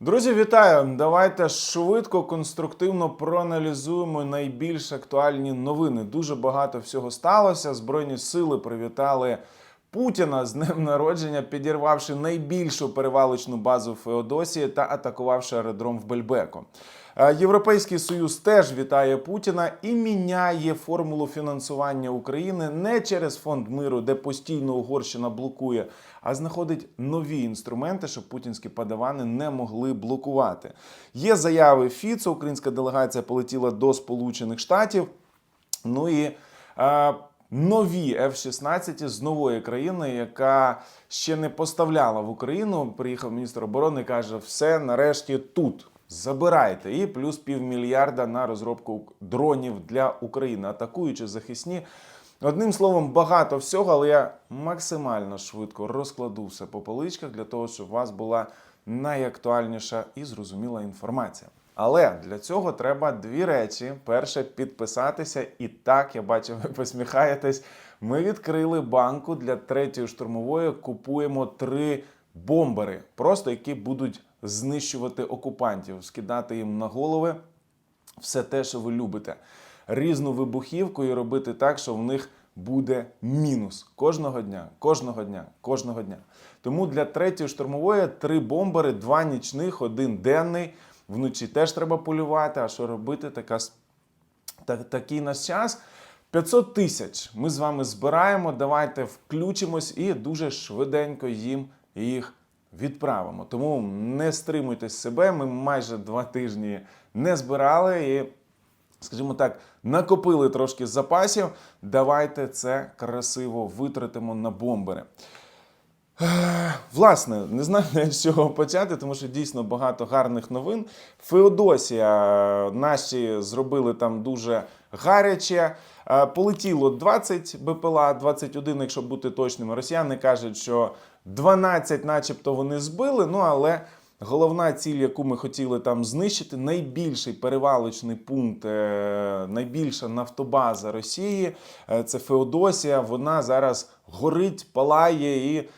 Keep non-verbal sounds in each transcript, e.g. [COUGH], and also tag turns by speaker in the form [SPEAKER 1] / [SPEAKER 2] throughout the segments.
[SPEAKER 1] Друзі, вітаю! Давайте швидко, конструктивно проаналізуємо найбільш актуальні новини. Дуже багато всього сталося. Збройні сили привітали Путіна з днем народження, підірвавши найбільшу перевалочну базу Феодосії та атакувавши аеродром в Бельбеко. Е, Європейський союз теж вітає Путіна і міняє формулу фінансування України не через фонд миру, де постійно Угорщина блокує, а знаходить нові інструменти, щоб путінські падавани не могли блокувати. Є заяви Фіцо, українська делегація полетіла до Сполучених Штатів. Ну і е, нові F-16 з нової країни, яка ще не поставляла в Україну. Приїхав міністр оборони і каже: все нарешті тут. Забирайте і плюс півмільярда на розробку дронів для України, атакуючи захисні. Одним словом, багато всього, але я максимально швидко розкладу все по поличках для того, щоб у вас була найактуальніша і зрозуміла інформація. Але для цього треба дві речі: перше підписатися, і так я бачу, ви посміхаєтесь. Ми відкрили банку для третьої штурмової. Купуємо три бомбери, просто які будуть знищувати окупантів, скидати їм на голови все те, що ви любите. Різну вибухівку і робити так, що в них буде мінус кожного дня, кожного дня, кожного дня. Тому для третьої штурмової три бомбери, два нічних, один денний. Вночі теж треба полювати. А що робити? Така с- та, такий наш час. 500 тисяч ми з вами збираємо. Давайте включимось і дуже швиденько їм їх відправимо. Тому не стримуйте себе. Ми майже два тижні не збирали і, скажімо так, накопили трошки запасів. Давайте це красиво витратимо на бомбери. Власне, не знаю з чого почати, тому що дійсно багато гарних новин. Феодосія наші зробили там дуже гаряче. Е, Полетіло 20 БПЛА, 21, якщо бути точним. Росіяни кажуть, що 12, начебто, вони збили. Ну але головна ціль, яку ми хотіли там знищити, найбільший перевалочний пункт, е, найбільша нафтобаза Росії. е, Це Феодосія. Вона зараз горить, палає і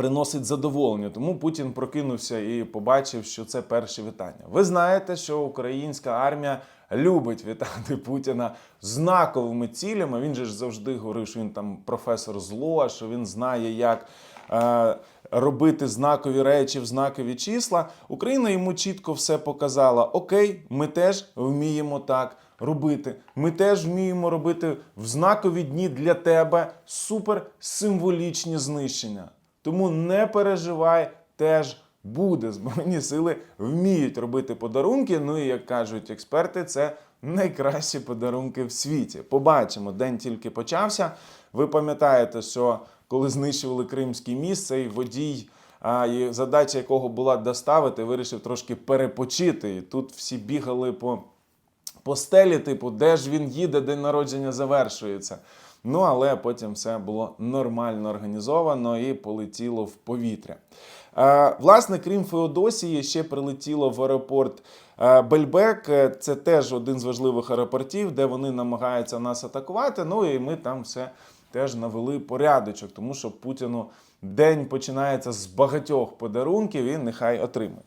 [SPEAKER 1] приносить задоволення. Тому Путін прокинувся і побачив, що це перші вітання. Ви знаєте, що українська армія любить вітати Путіна знаковими цілями. Він же ж завжди говорив, що він там професор зло, що він знає, як. е, Робити знакові речі в знакові числа, Україна йому чітко все показала. Окей, ми теж вміємо так робити. Ми теж вміємо робити в знакові дні для тебе супер символічні знищення. Тому не переживай, теж буде. Збройні сили вміють робити подарунки. Ну і як кажуть експерти, це найкращі подарунки в світі. Побачимо, день тільки почався. Ви пам'ятаєте, що коли знищували Кримський міст, цей водій. А задача якого була доставити, вирішив трошки перепочити. І тут всі бігали по по стелі, типу, де ж він їде, день народження завершується. Ну, але потім все було нормально організовано і полетіло в повітря. Е, власне, крім Феодосії, ще прилетіло в аеропорт е, Бельбек. Е, Це теж один з важливих аеропортів, де вони намагаються нас атакувати. Ну і ми там все теж навели порядочок, тому що Путіну день починається з багатьох подарунків і нехай отримає.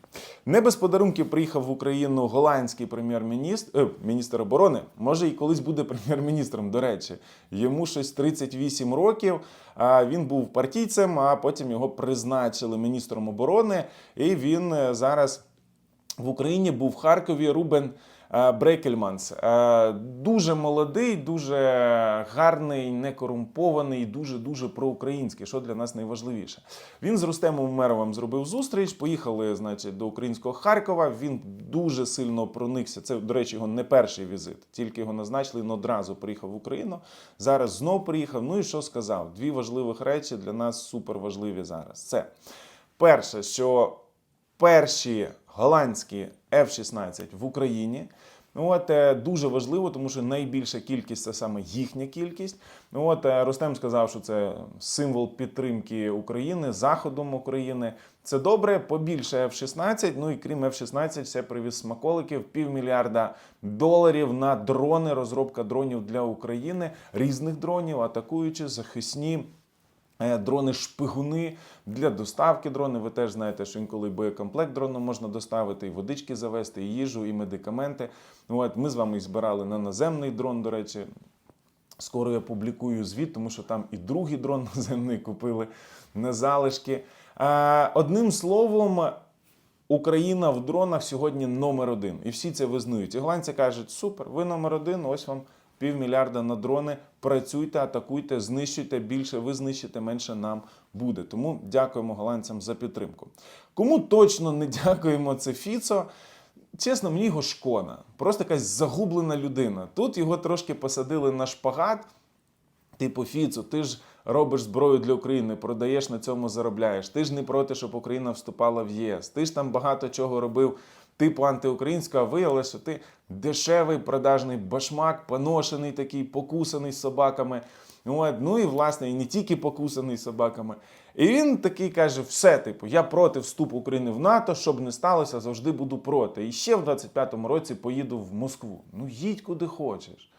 [SPEAKER 1] Не без подарунків приїхав в Україну голландський прем'єр-міністр, е, міністр оборони. Може, і колись буде прем'єр-міністром, до речі. Йому щось 38 років. А він був партійцем, а потім його призначили міністром оборони. І він е, зараз в Україні був в Харкові Рубен Брекельманс. Е, Дуже молодий, дуже гарний, некорумпований, дуже дуже проукраїнський, що для нас найважливіше. Він з Рустемом Умеровим зробив зустріч. Поїхали, значить, до українського Харкова. Він дуже сильно проникся. Це, до речі, його не перший візит. Тільки його назначили, він одразу приїхав в Україну. Зараз знов приїхав. Ну і що сказав? Дві важливих речі для нас супер важливі зараз. Це перше, що перші голландські F-16 в Україні. От е, дуже важливо, тому що найбільша кількість це саме їхня кількість. От е, Рустем сказав, що це символ підтримки України, заходом України. Це добре, побільше F-16. Ну і крім F-16, все привіз смаколиків, півмільярда доларів на дрони, розробка дронів для України, різних дронів, атакуючи захисні Дрони-шпигуни для доставки дрони. Ви теж знаєте, що інколи боєкомплект дрону можна доставити, і водички завести, і їжу, і медикаменти. От ми з вами збирали на наземний дрон, до речі. Скоро я публікую звіт, тому що там і другий дрон [LAUGHS] наземний купили на залишки. Е, Одним словом, Україна в дронах сьогодні номер один. І всі це визнають. І голландці кажуть: супер, ви номер один, ось вам півмільярда на дрони. Працюйте, атакуйте, знищуйте більше, ви знищите, менше нам буде. Тому дякуємо голландцям за підтримку. Кому точно не дякуємо, це Фіцо. Чесно, мені його шкода. Просто якась загублена людина. Тут його трошки посадили на шпагат. Типу, Фіцу, ти ж робиш зброю для України, продаєш на цьому заробляєш. Ти ж не проти, щоб Україна вступала в єС. Ти ж там багато чого робив, типу антиукраїнського, а виявилося, що ти дешевий продажний башмак, поношений такий, покусаний собаками. От, ну і власне, і не тільки покусаний собаками. І він такий каже: все, типу, я проти вступу України в НАТО, щоб не сталося, завжди буду проти. І ще в 25-му році поїду в Москву. Ну їдь куди хочеш.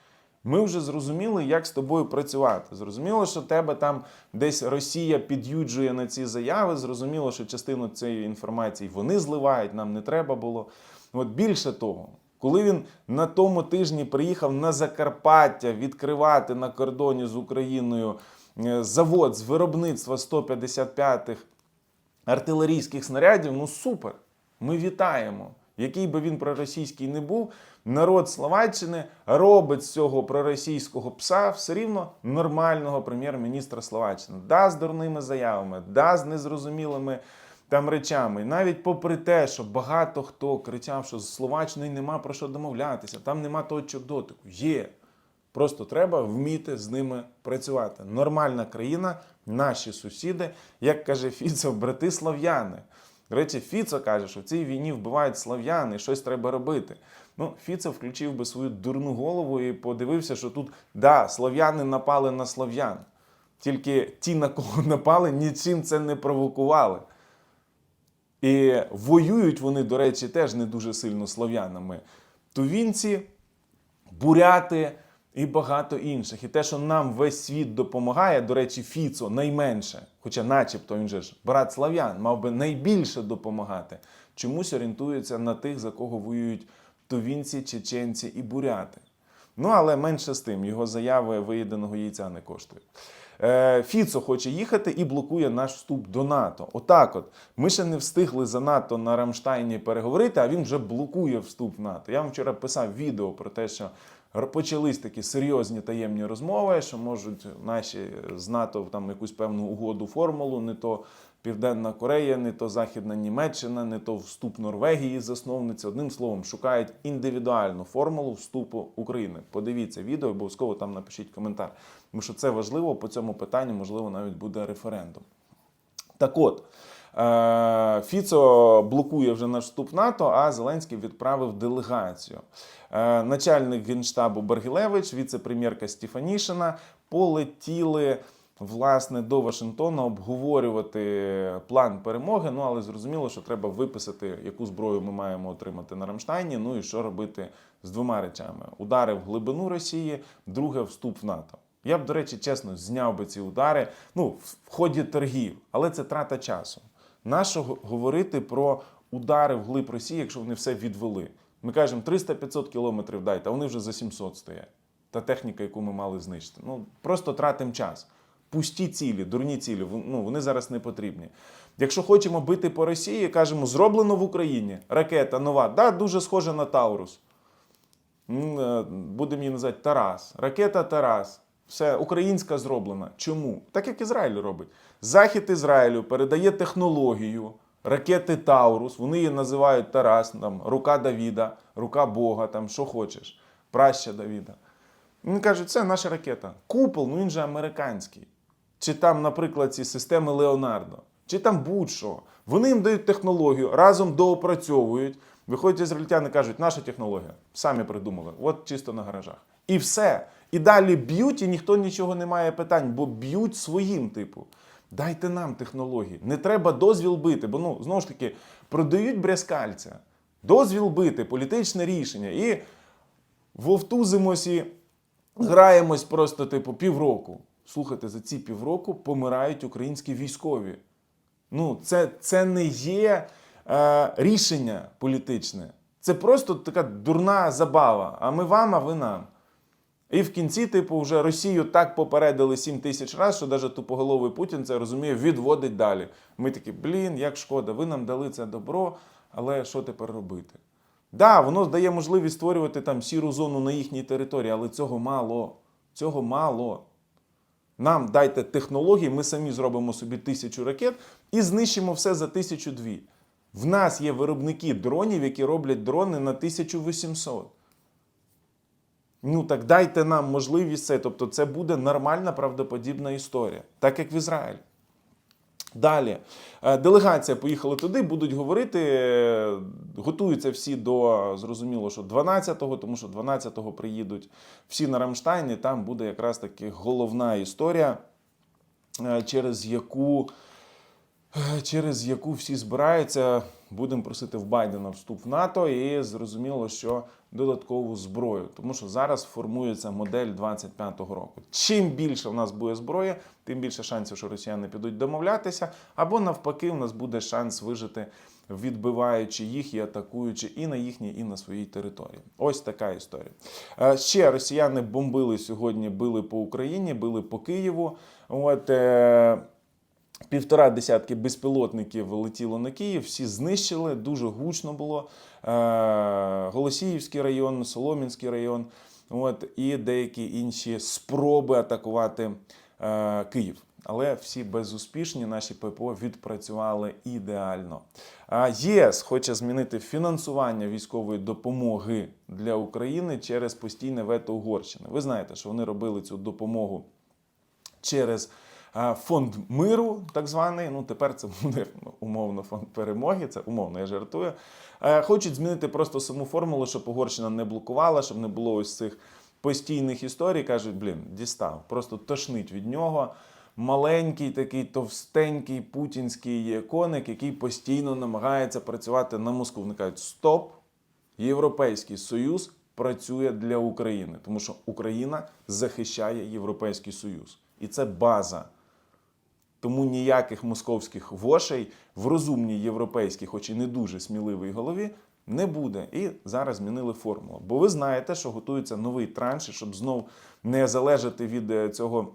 [SPEAKER 1] Ми вже зрозуміли, як з тобою працювати. Зрозуміло, що тебе там десь Росія під'юджує на ці заяви. Зрозуміло, що частину цієї інформації вони зливають, нам не треба було. От більше того, коли він на тому тижні приїхав на Закарпаття відкривати на кордоні з Україною е, завод з виробництва 155-х артилерійських снарядів, ну супер. Ми вітаємо. Який би він проросійський не був, народ Словаччини робить з цього проросійського пса все рівно нормального прем'єр-міністра Словаччини. Да, з дурними заявами, да, з незрозумілими там речами. І навіть попри те, що багато хто кричав, що з Словаччиною нема про що домовлятися, там нема точок дотику. Є. Просто треба вміти з ними працювати. Нормальна країна, наші сусіди, як каже Фіцо, брати слав'яни. До речі, Фіцо каже, що в цій війні вбивають слав'яни, щось треба робити. Ну, Фіцо включив би свою дурну голову і подивився, що тут, да, слав'яни напали на слав'ян. Тільки ті, на кого [LAUGHS] напали, нічим це не провокували. І воюють вони, до речі, теж не дуже сильно слав'янами. Тувінці, буряти і багато інших. І те, що нам весь світ допомагає, до речі, Фіцо найменше, хоча, начебто, він же ж брат слав'ян, мав би найбільше допомагати, чомусь орієнтується на тих, за кого воюють тувінці, чеченці і буряти. Ну, але менше з тим, його заяви виїденого яйця не коштують. Е, Фіцо хоче їхати і блокує наш вступ до НАТО. Отак, от ми ще не встигли за НАТО на Рамштайні переговорити, а він вже блокує вступ в НАТО. Я вам вчора писав відео про те, що почались такі серйозні таємні розмови, що можуть наші з НАТО там якусь певну угоду формулу, не то Південна Корея, не то Західна Німеччина, не то вступ Норвегії, засновниця. Одним словом, шукають індивідуальну формулу вступу України. Подивіться відео, обов'язково там напишіть коментар. Тому що це важливо по цьому питанню, можливо, навіть буде референдум. Так от. е, Фіцо блокує вже наш вступ НАТО, а Зеленський відправив делегацію. Е, Начальник генштабу Баргілевич, віце-прем'єрка Стефанішина полетіли власне до Вашингтона обговорювати план перемоги. Ну але зрозуміло, що треба виписати, яку зброю ми маємо отримати на Рамштайні. Ну і що робити з двома речами: удари в глибину Росії, друге вступ в НАТО. Я б, до речі, чесно, зняв би ці удари ну, в ході торгів, але це трата часу. Нащо говорити про удари в глиб Росії, якщо вони все відвели? Ми кажемо 300-500 кілометрів дайте, а вони вже за 700 стоять. Та техніка, яку ми мали знищити. Ну просто тратимо час. Пусті цілі, дурні цілі, ну, вони зараз не потрібні. Якщо хочемо бити по Росії, кажемо, зроблено в Україні. Ракета нова, да, дуже схожа на Таурус. Е, Будемо її називати Тарас. Ракета Тарас. Все, українська зроблена. Чому? Так як Ізраїль робить. Захід Ізраїлю передає технологію ракети Таурус. Вони її називають Тарас, там, рука Давіда, рука Бога, там, що хочеш, праща Давіда. Він каже, це наша ракета. Купол, ну він же американський. Чи там, наприклад, ці системи Леонардо, чи там будь-що. Вони їм дають технологію, разом доопрацьовують. Виходять ізраїльтяни кажуть, наша технологія, самі придумали, от чисто на гаражах. І все. І далі б'ють, і ніхто нічого не має питань, бо б'ють своїм типу. Дайте нам технології. Не треба дозвіл бити, бо ну, знову ж таки, продають брязкальця. Дозвіл бити, політичне рішення. І вовтузимось і граємось просто, типу, півроку. Слухайте, за ці півроку помирають українські військові. Ну, це, це не є е, рішення політичне. Це просто така дурна забава. А ми вам, а ви нам. І в кінці, типу, вже Росію так попередили 7 тисяч разів, що навіть тупоголовий Путін це розуміє, відводить далі. Ми такі, блін, як шкода, ви нам дали це добро, але що тепер робити? Да, воно дає можливість створювати там сіру зону на їхній території, але цього мало. Цього мало. Нам дайте технології, ми самі зробимо собі тисячу ракет і знищимо все за тисячу дві. В нас є виробники дронів, які роблять дрони на 1800. Ну так дайте нам можливість це. Тобто, це буде нормальна правдоподібна історія, так як в Ізраїлі. Далі Е, делегація поїхала туди, будуть говорити. е, Готуються всі до зрозуміло, що 12-го, тому що 12-го приїдуть всі на Рамштайн, і там буде якраз таки головна історія, е, через яку через яку всі збираються. Будемо просити в Байдена вступ в НАТО і зрозуміло, що додаткову зброю, тому що зараз формується модель 25-го року. Чим більше в нас буде зброї, тим більше шансів, що росіяни підуть домовлятися, або навпаки, у нас буде шанс вижити, відбиваючи їх і атакуючи і на їхній, і на своїй території. Ось така історія. Е, Ще росіяни бомбили сьогодні, били по Україні, били по Києву. От е, Півтора десятки безпілотників летіло на Київ, всі знищили, дуже гучно було. Е, Голосіївський район, Солом'янський район, от, і деякі інші спроби атакувати е, Київ. Але всі безуспішні, наші ППО відпрацювали ідеально. А ЄС хоче змінити фінансування військової допомоги для України через постійне вето Угорщини. Ви знаєте, що вони робили цю допомогу через фонд миру, так званий. Ну тепер це буде ну, умовно фонд перемоги. Це умовно, я жартую. Е, Хочуть змінити просто саму формулу, щоб Угорщина не блокувала, щоб не було ось цих постійних історій. кажуть, блін, дістав, просто тошнить від нього. Маленький такий товстенький путінський коник, який постійно намагається працювати на Москву. Вони кажуть, стоп, Європейський Союз працює для України, тому що Україна захищає Європейський Союз. І це база. Тому ніяких московських вошей в розумній європейській, хоч і не дуже сміливій голові, не буде. І зараз змінили формулу. Бо ви знаєте, що готується новий транш, щоб знов не залежати від е, цього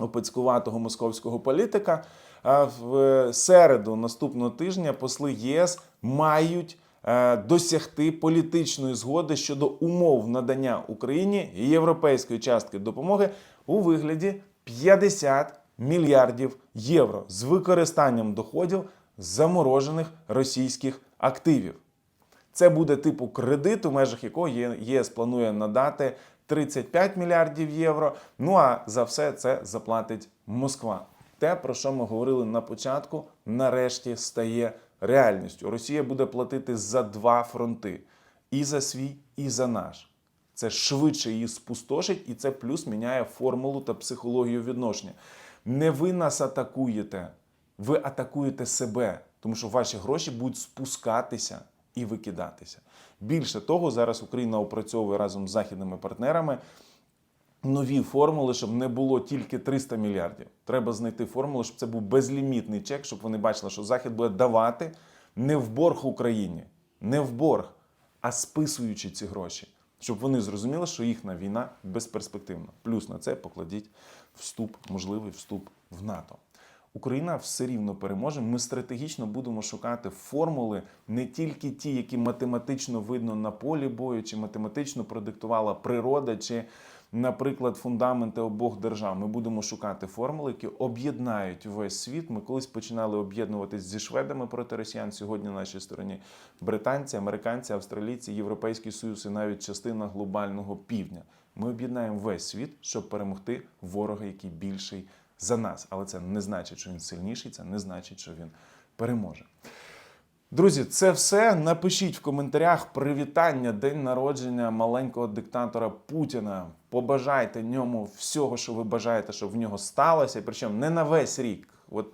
[SPEAKER 1] опецькуватого московського політика. А в середу наступного тижня посли ЄС мають е, досягти політичної згоди щодо умов надання Україні європейської частки допомоги у вигляді 50 мільярдів євро з використанням доходів заморожених російських активів. Це буде типу кредит, у межах якого ЄС планує надати 35 мільярдів євро. Ну а за все це заплатить Москва. Те, про що ми говорили на початку, нарешті стає реальністю. Росія буде платити за два фронти: і за свій, і за наш. Це швидше її спустошить, і це плюс міняє формулу та психологію відношення. Не ви нас атакуєте, ви атакуєте себе, тому що ваші гроші будуть спускатися і викидатися. Більше того, зараз Україна опрацьовує разом з західними партнерами нові формули, щоб не було тільки 300 мільярдів. Треба знайти формулу, щоб це був безлімітний чек, щоб вони бачили, що Захід буде давати не в борг Україні, не в борг, а списуючи ці гроші, щоб вони зрозуміли, що їхня війна безперспективна. Плюс на це покладіть вступ, можливий вступ в НАТО. Україна все рівно переможе. Ми стратегічно будемо шукати формули не тільки ті, які математично видно на полі бою, чи математично продиктувала природа, чи, наприклад, фундаменти обох держав. Ми будемо шукати формули, які об'єднають весь світ. Ми колись починали об'єднуватись зі шведами проти росіян. Сьогодні на нашій стороні британці, американці, австралійці, Європейський Союз і навіть частина глобального півдня. Ми об'єднаємо весь світ, щоб перемогти ворога, який більший за нас. Але це не значить, що він сильніший, це не значить, що він переможе. Друзі, це все. Напишіть в коментарях привітання, день народження маленького диктатора Путіна. Побажайте ньому всього, що ви бажаєте, щоб в нього сталося. Причому не на весь рік, от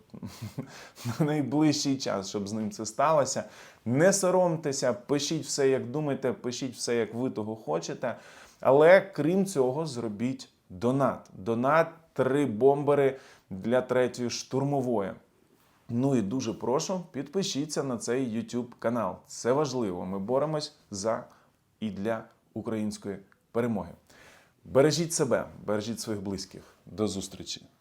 [SPEAKER 1] [LAUGHS] на найближчий час, щоб з ним це сталося. Не соромтеся, пишіть все, як думаєте, пишіть все, як ви того хочете. Але крім цього, зробіть донат. Донат три бомбери для третьої штурмової. Ну і дуже прошу, підпишіться на цей YouTube канал. Це важливо. Ми боремось за і для української перемоги. Бережіть себе, бережіть своїх близьких. До зустрічі!